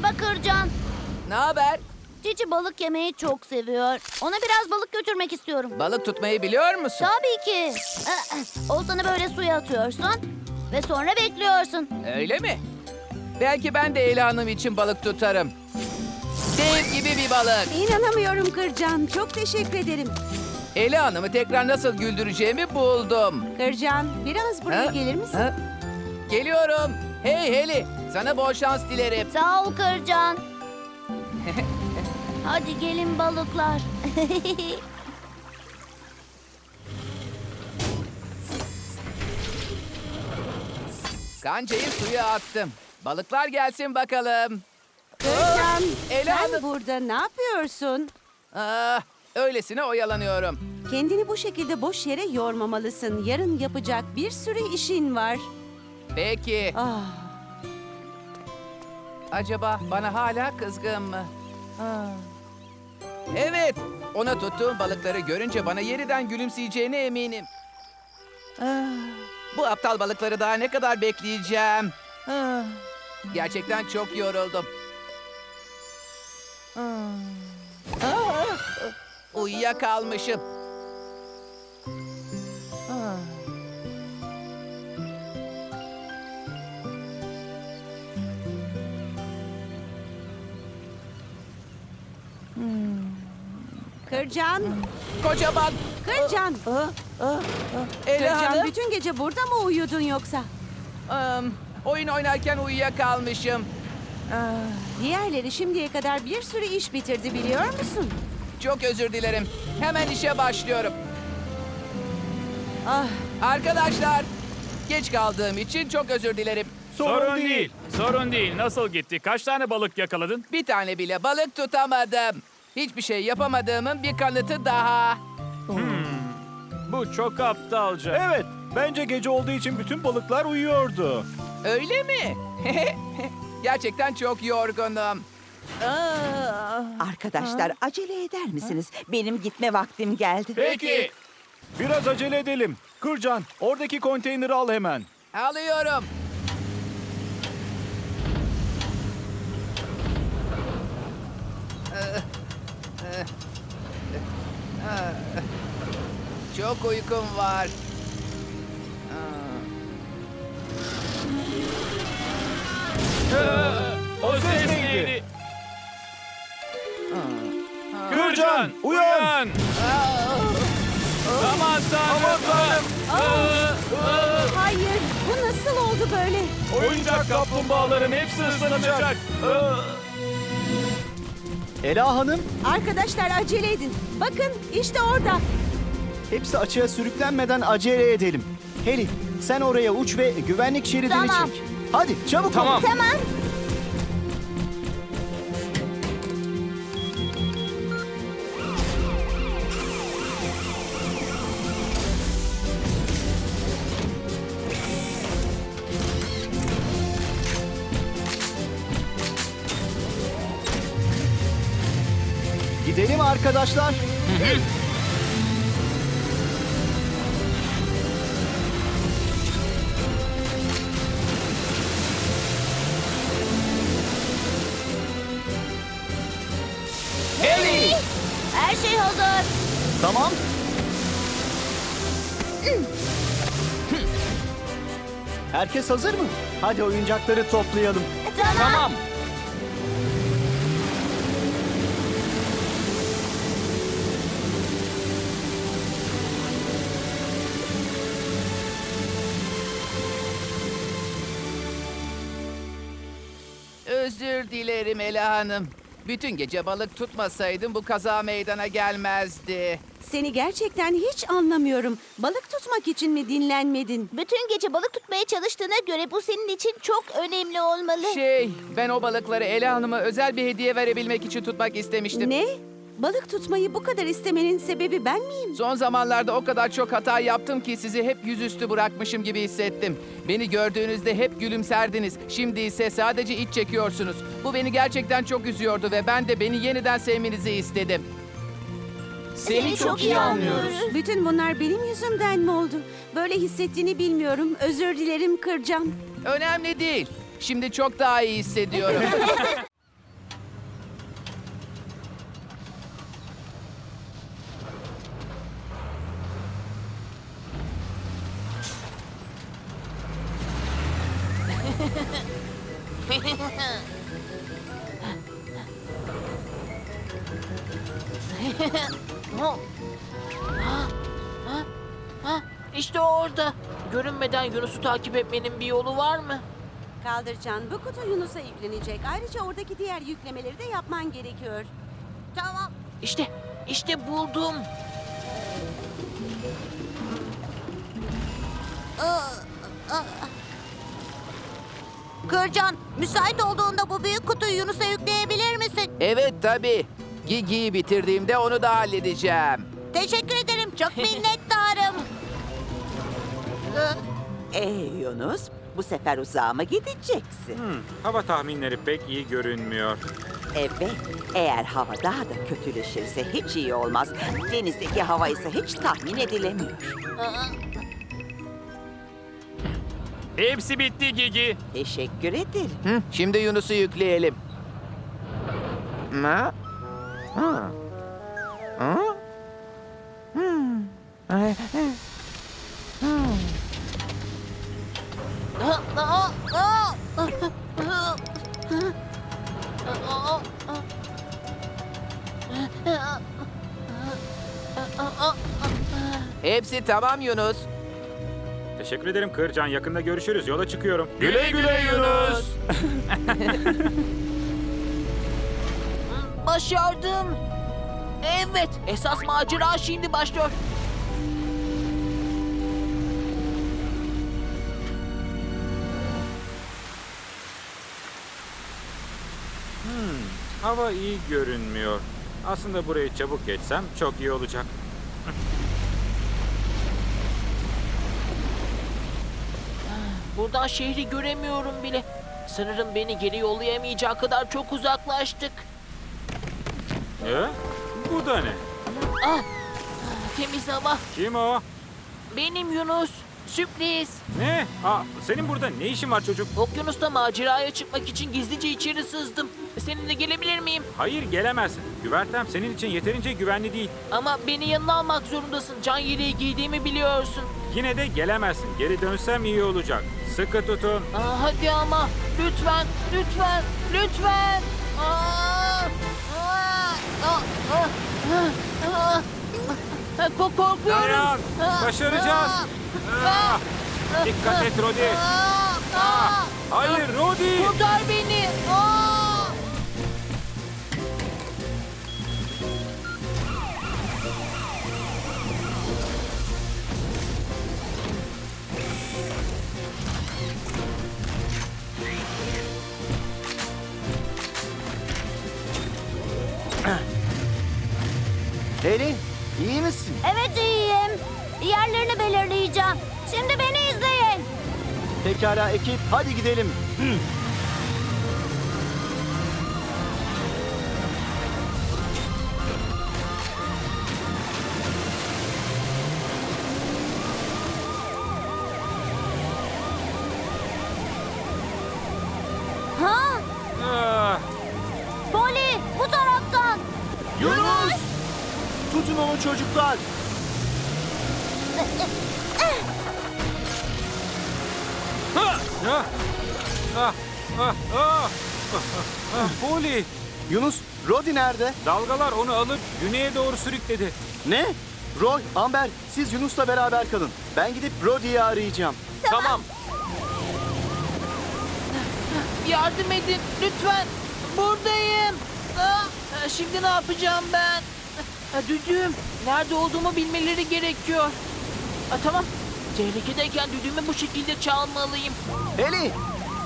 Merhaba Kırcan. Ne haber? Cici balık yemeyi çok seviyor. Ona biraz balık götürmek istiyorum. Balık tutmayı biliyor musun? Tabii ki. Oltanı böyle suya atıyorsun ve sonra bekliyorsun. Öyle mi? Belki ben de Ela Hanım için balık tutarım. Dev gibi bir balık. İnanamıyorum Kırcan. Çok teşekkür ederim. Ela Hanım'ı tekrar nasıl güldüreceğimi buldum. Kırcan biraz buraya Ha? gelir misin? Ha? Geliyorum. Hey Heli, sana bol şans dilerim. Sağ ol Kırcan. Hadi gelin balıklar. Kancayı suya attım. Balıklar gelsin bakalım. Kırcan Ela sen Hanım. burada ne yapıyorsun? Ah, öylesine oyalanıyorum. Kendini bu şekilde boş yere yormamalısın. Yarın yapacak bir sürü işin var. Peki, Ah, acaba bana hala kızgın mı? Ah. Evet, ona tuttuğum balıkları görünce bana yeniden gülümseyeceğine eminim. Ah, bu aptal balıkları daha ne kadar bekleyeceğim? Ah, gerçekten çok yoruldum. Ah. Ah, uyuyakalmışım. Kırcan, Kocaman Kırcan. Ela Kırcan Hanım. bütün gece burada mı uyudun yoksa? Am, oyun oynarken uyuyakalmışım. Ah, Diğerleri şimdiye kadar bir sürü iş bitirdi biliyor musun? çok özür dilerim. Hemen işe başlıyorum. Ah, Arkadaşlar, geç kaldığım için çok özür dilerim. Sorun, değil. Sorun değil. Nasıl gitti? Kaç tane balık yakaladın? Bir tane bile balık tutamadım. Hiçbir şey yapamadığımın bir kanıtı daha. Bu çok aptalca. Evet, bence gece olduğu için bütün balıklar uyuyordu. Öyle mi? Gerçekten çok yorgunum. Ah. Arkadaşlar acele eder misiniz? Benim gitme vaktim geldi. Peki. Biraz acele edelim. Kırcan, oradaki konteyneri al hemen. Alıyorum. Çok uykum var. O ses neydi? Kırcan, uyan! Aman tanrım. hayır. Bu nasıl oldu böyle? Oyuncak kaplumbağaların hepsi ıslanacak. Ela Hanım, Arkadaşlar acele edin. Bakın işte orada. hepsi açığa sürüklenmeden acele edelim. Heli, sen oraya uç ve güvenlik şeridini Tamam. çek. Hadi çabuk Tamam. ol. Tamam. Gidelim arkadaşlar. Heli! Her şey hazır. Tamam. Herkes hazır mı? Hadi oyuncakları toplayalım. Tamam. Özür dilerim Ela Hanım. Bütün gece balık tutmasaydım bu kaza meydana gelmezdi. Seni gerçekten hiç anlamıyorum. Balık tutmak için mi dinlenmedin? Bütün gece balık tutmaya çalıştığına göre bu senin için çok önemli olmalı. Şey, ben o balıkları Ela Hanım'a özel bir hediye verebilmek için tutmak istemiştim. Ne? Balık tutmayı bu kadar istemenin sebebi ben miyim? Son zamanlarda o kadar çok hata yaptım ki sizi hep yüzüstü bırakmışım gibi hissettim. Beni gördüğünüzde hep gülümserdiniz. Şimdi ise sadece iç çekiyorsunuz. Bu beni gerçekten çok üzüyordu ve ben de beni yeniden sevmenizi istedim. Seni çok iyi anlıyoruz. Bütün bunlar benim yüzümden mi oldu? Böyle hissettiğini bilmiyorum. Özür dilerim Kırcan. Önemli değil. Şimdi çok daha iyi hissediyorum. orada. Görünmeden Yunus'u takip etmenin bir yolu var mı? Kaldırcan bu kutu Yunus'a yüklenecek. Ayrıca oradaki diğer yüklemeleri de yapman gerekiyor. Tamam. İşte, işte buldum. Kırcan, müsait olduğunda bu büyük kutuyu Yunus'a yükleyebilir misin? Evet tabii. Gigi'yi bitirdiğimde onu da halledeceğim. Teşekkür ederim. Çok minnettarım. Ee Yunus, bu sefer uzağa mı gideceksin? Hava tahminleri pek iyi görünmüyor. Evet, eğer hava daha da kötüleşirse hiç iyi olmaz. Denizdeki hava ise hiç tahmin edilemiyor. Hepsi bitti Gigi. Teşekkür ederim. Hı, şimdi Yunus'u yükleyelim. Ha? Ha? Ha? Hmm. Ay, Hepsi tamam Yunus. Teşekkür ederim Kırcan. Yakında görüşürüz. Yola çıkıyorum. Güle güle Yunus. Başardım. Evet, esas macera şimdi başlıyor. Hava iyi görünmüyor. Aslında burayı çabuk geçsem çok iyi olacak. Buradan şehri göremiyorum bile. Sanırım beni geri yollayamayacağı kadar çok uzaklaştık. Ee? Bu da ne? Ah, temiz hava. Kim o? Benim Yunus. Sürpriz. Ne? Aa, senin burada ne işin var çocuk? Okyanusta maceraya çıkmak için gizlice içeri sızdım. Seninle gelebilir miyim? Hayır gelemezsin. Güvertem senin için yeterince güvenli değil. Ama beni yanına almak zorundasın. Can yeleği giydiğimi biliyorsun. Yine de gelemezsin. Geri dönsem iyi olacak. Sıkı tutun. Aa, hadi ama. Lütfen, lütfen, lütfen. Aa, aa, aa, aa, aa, aa. Ko- Korkuyorum. Dayan. Aa, Başaracağız. aa, Ah, Dikkat et Rodi. aa, aa. Hayır Rodi. Kurtar beni. Aa! Heli, iyi misin? Evet iyiyim. Yerlerini belirleyeceğim. Şimdi beni izleyin. Pekala ekip, hadi gidelim. Ha? Ah, ah, ah, ah, ah, ah, Poli. Yunus, Rodi nerede? Dalgalar onu alıp güneye doğru sürükledi. Ne? Roy, Amber, siz Yunus'la beraber kalın. Ben gidip Rodi'yi arayacağım. Tamam. Yardım edin lütfen. Buradayım. Aa, şimdi ne yapacağım ben? Ha, Düdüğüm. Nerede olduğumu bilmeleri gerekiyor. Ha, tamam. Tehlikedeyken düdüğümü bu şekilde çalmalıyım. Heli,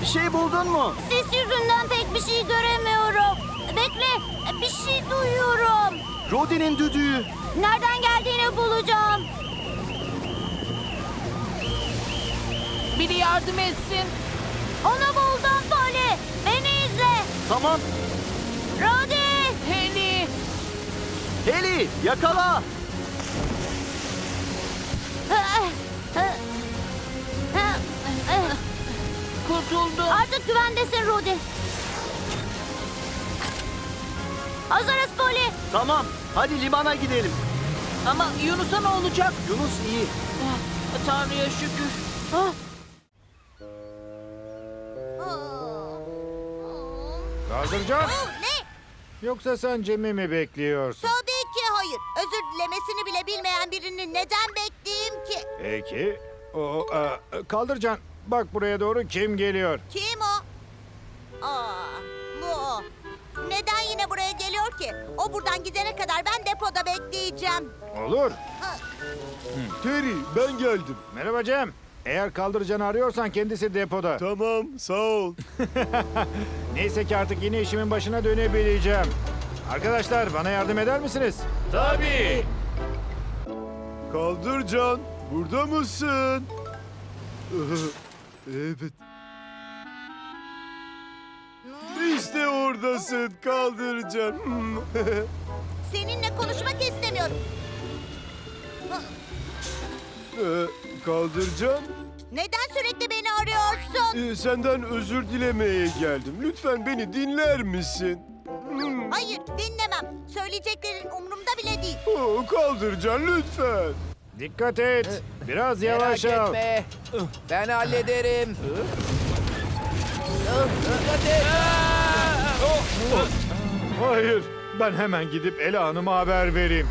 bir şey buldun mu? Sis yüzünden pek bir şey göremiyorum. Bekle, bir şey duyuyorum. Rodi'nin düdüğü. Nereden geldiğini bulacağım. Biri yardım etsin. Onu buldum Poli. Beni izle. Tamam. Rodi. Heli. Heli, yakala. Kurtuldum. Artık güvendesin Rodi. Hazırız Poli. Tamam, hadi limana gidelim. Ama Yunus'a ne olacak? Yunus iyi. Ah, Tanrı'ya şükür. Ah, Kaldırcan. Oh, ne? Yoksa sen Cem'i mi bekliyorsun? Tabii ki hayır. Özür dilemesini bile bilmeyen birini neden bekleyeyim ki? Peki. O, e, Kaldırcan. Bak buraya doğru kim geliyor? Kim o? Aa, bu o. Neden yine buraya geliyor ki? O buradan gidene kadar ben depoda bekleyeceğim. Olur. Ha, Terry ben geldim. Merhaba Cem. Eğer Kaldırcan'ı arıyorsan kendisi depoda. Tamam, sağ ol. Neyse ki artık yine işimin başına dönebileceğim. Arkadaşlar bana yardım eder misiniz? Tabii. Kaldırcan, burada mısın? evet. İşte oradasın Kaldırcan. Seninle konuşmak istemiyorum. Ee, Kaldırcan, Neden sürekli beni arıyorsun? e, senden özür dilemeye geldim. Lütfen beni dinler misin? Hmm. Hayır, dinlemem. Söyleyeceklerin umurumda bile değil. Oo, Kaldırcan lütfen. Dikkat et. Biraz yavaş Merak al. etme. Ben hallederim. Dikkat et. Hayır. Ben hemen gidip Ela Hanım'a haber vereyim.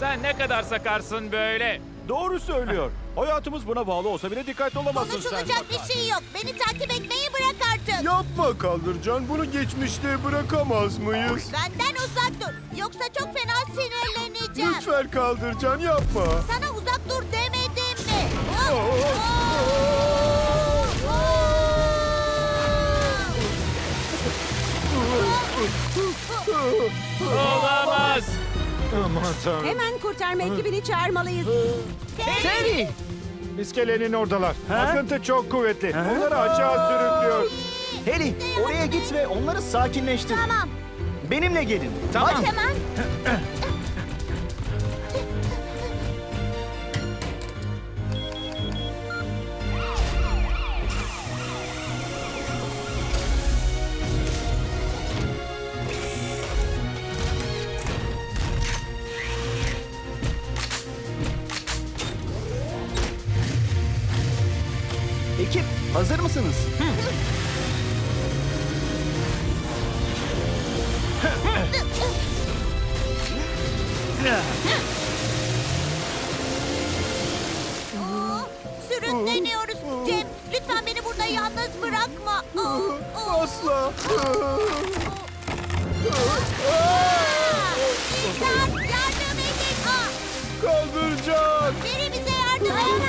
Sen ne kadar sakarsın böyle? Doğru söylüyor. Hayatımız buna bağlı olsa bile dikkatli olamazsın Konuşulacak bir şey yok. Beni takip etmeyi bırak artık. Yapma Kaldırcan, bunu geçmişte bırakamaz mıyız? Benden uzak dur. Yoksa çok fena sinirleneceğim. Lütfen Kaldırcan yapma. Sana uzak dur demedim mi? Oh, Oo. oh, Olamaz. Aman tanrım. Hemen kurtarma ekibini çağırmalıyız. Terry! İskelenin oradalar. Akıntı çok kuvvetli. Onları açığa sürüklüyor. Heli oraya git ve onları sakinleştir. Tamam. Benimle gelin. Tamam. Hemen. Ekip Oh, Sürükleniyoruz. Cem, lütfen beni burada yalnız bırakma. Asla. İmdat, yardım edin. Ah, Kaldırcan. biri bize yardım edin.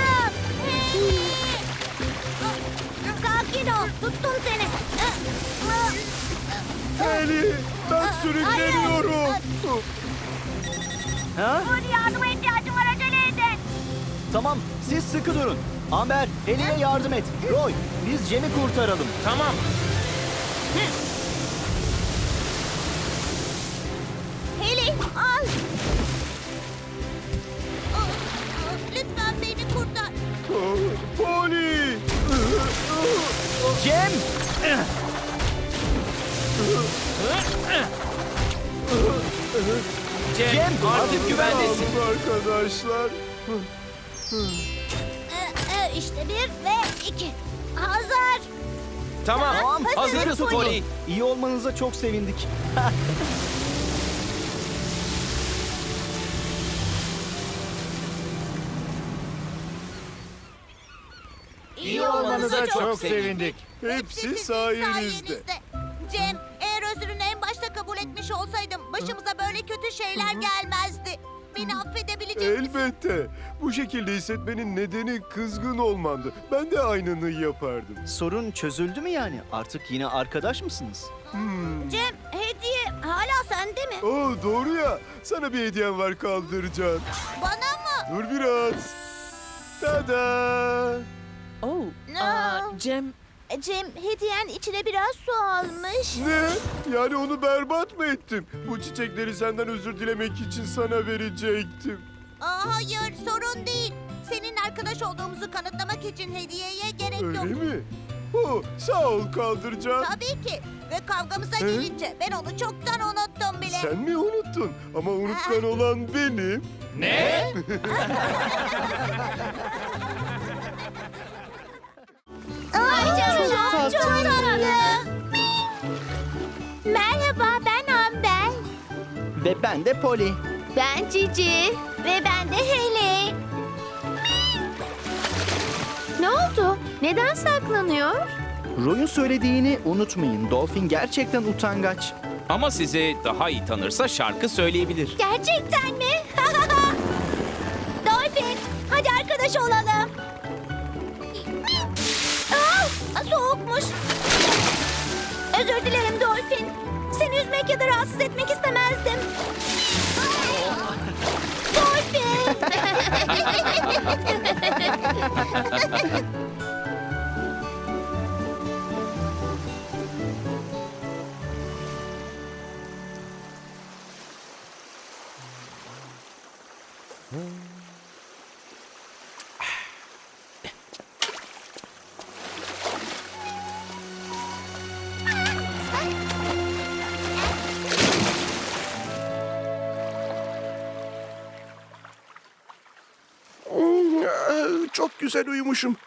Hey. Sakin ol. Tuttum seni. Ah. Eli, ben sürükleniyorum. Ha? Dur, yardıma ihtiyacım var. Acele edin. Tamam siz sıkı durun. Amber Heli'ye yardım et. Roy biz Cem'i kurtaralım. Tamam. Heli, al. Ah, Lütfen beni kurtar. Pony. Cem! Cem, Cem, artık güvendesin. Arkadaşlar. Ee, e, işte bir ve iki. Hazır. Tamam. Tamam hazırız Hazırız Poli. Poli. İyi olmanıza çok sevindik. İyi olmanıza çok sevindik. Hepsi sayenizde. Cem, eğer özrünü en başta kabul etmiş olsaydım başımıza böyle kötü şeyler gelmezdi. Beni affedebilecek misin? Elbette. Bu şekilde hissetmenin nedeni kızgın olmandı. Ben de aynını yapardım. Sorun çözüldü mü yani? Artık yine arkadaş mısınız? Cem, hediye hala sende mi? Oo doğru ya. Sana bir hediyem var Kaldırcan. Bana mı? Dur biraz. Tada! Oh, Aa, Cem Cem, hediyen içine biraz su almış. Ne? Yani onu berbat mı ettim? Bu çiçekleri senden özür dilemek için sana verecektim. Aa, hayır, sorun değil. Senin arkadaş olduğumuzu kanıtlamak için hediyeye gerek Öyle yok. mi? Oo, sağ ol Kaldırcan. Tabii ki. Ve kavgamıza gelince ben onu çoktan unuttum bile. Sen mi unuttun? Ama unutkan olan benim. Ne? Merhaba ben Amber. Ve ben de Poli. Ben Cici. Ve ben de Haley. Ne oldu? Neden saklanıyor? Roy'un söylediğini unutmayın. Dolphin gerçekten utangaç. Ama sizi daha iyi tanırsa şarkı söyleyebilir. Gerçekten mi? Üzmek ya da rahatsız etmek istemezdim. Dolphin. güzel uyumuşum.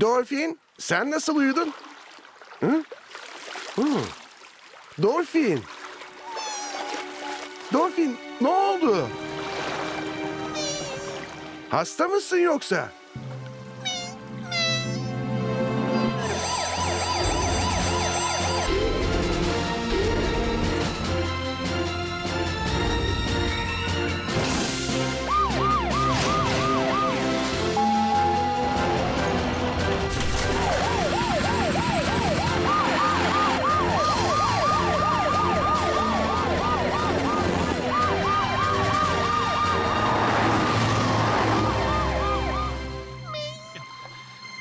Dolphin, sen nasıl uyudun? Hı? Hı. Dolphin. Dolphin, ne oldu? Hasta mısın yoksa?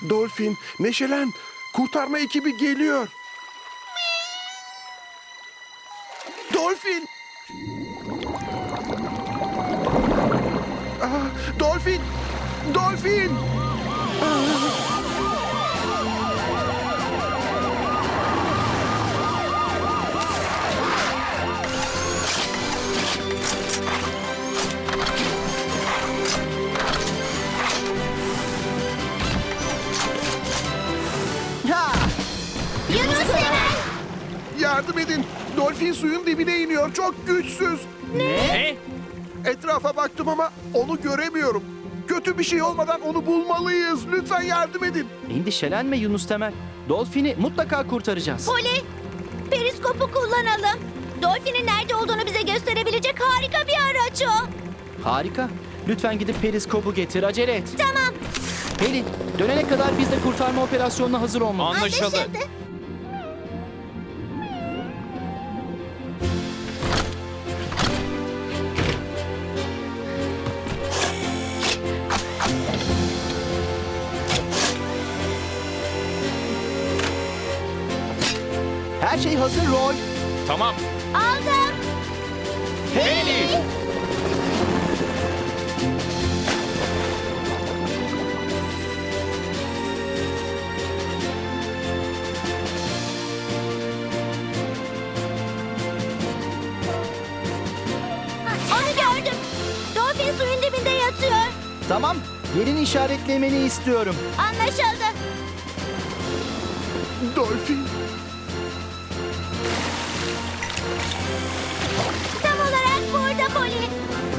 Dolphin, neşelen. Kurtarma ekibi geliyor. Dolphin! Aa, Dolphin! Dolphin! Ha! Yardım edin. Dolphin suyun dibine iniyor. Çok güçsüz. Ne? Etrafa baktım ama onu göremiyorum. Kötü bir şey olmadan onu bulmalıyız. Lütfen yardım edin. Endişelenme Yunus Temel. Dolphin'i mutlaka kurtaracağız. Poli, periskopu kullanalım. Dolphin'in nerede olduğunu bize gösterebilecek harika bir araç o. Harika. Lütfen gidip periskobu getir. Acele et. Tamam. Pelin, dönene kadar biz de kurtarma operasyonuna hazır olmalıyız. Anlaşıldı. Anlaşıldı. Her şey hazır Roy. Tamam. Aldım. Haley! Onu gördüm. Suyun dibinde yatıyor. Tamam. Yerini işaretlemeni istiyorum. Anlaşıldı. Dolphin.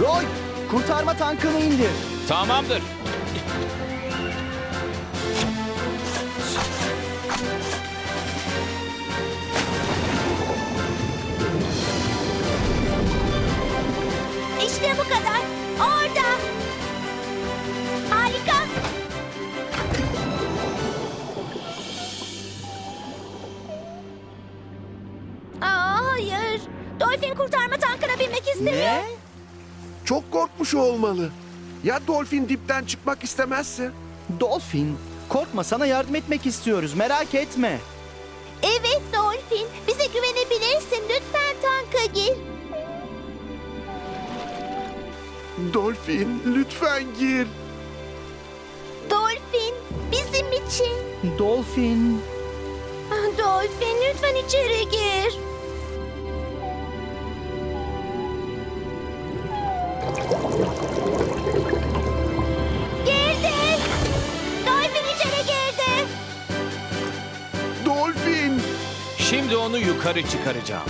Roy, kurtarma tankını indir. Tamamdır. İşte bu kadar. Orada. Harika. Aa, hayır. Dolphin kurtarma tankına binmek istemiyor. Çok korkmuş olmalı. Ya Dolphin dipten çıkmak istemezse? Dolphin, korkma sana yardım etmek istiyoruz. Merak etme. Evet Dolphin. Bize güvenebilirsin. Lütfen tanka gir. Dolphin lütfen gir. Dolphin bizim için. Dolphin. Ah, Dolphin lütfen içeri gir. Şimdi onu yukarı çıkaracağım.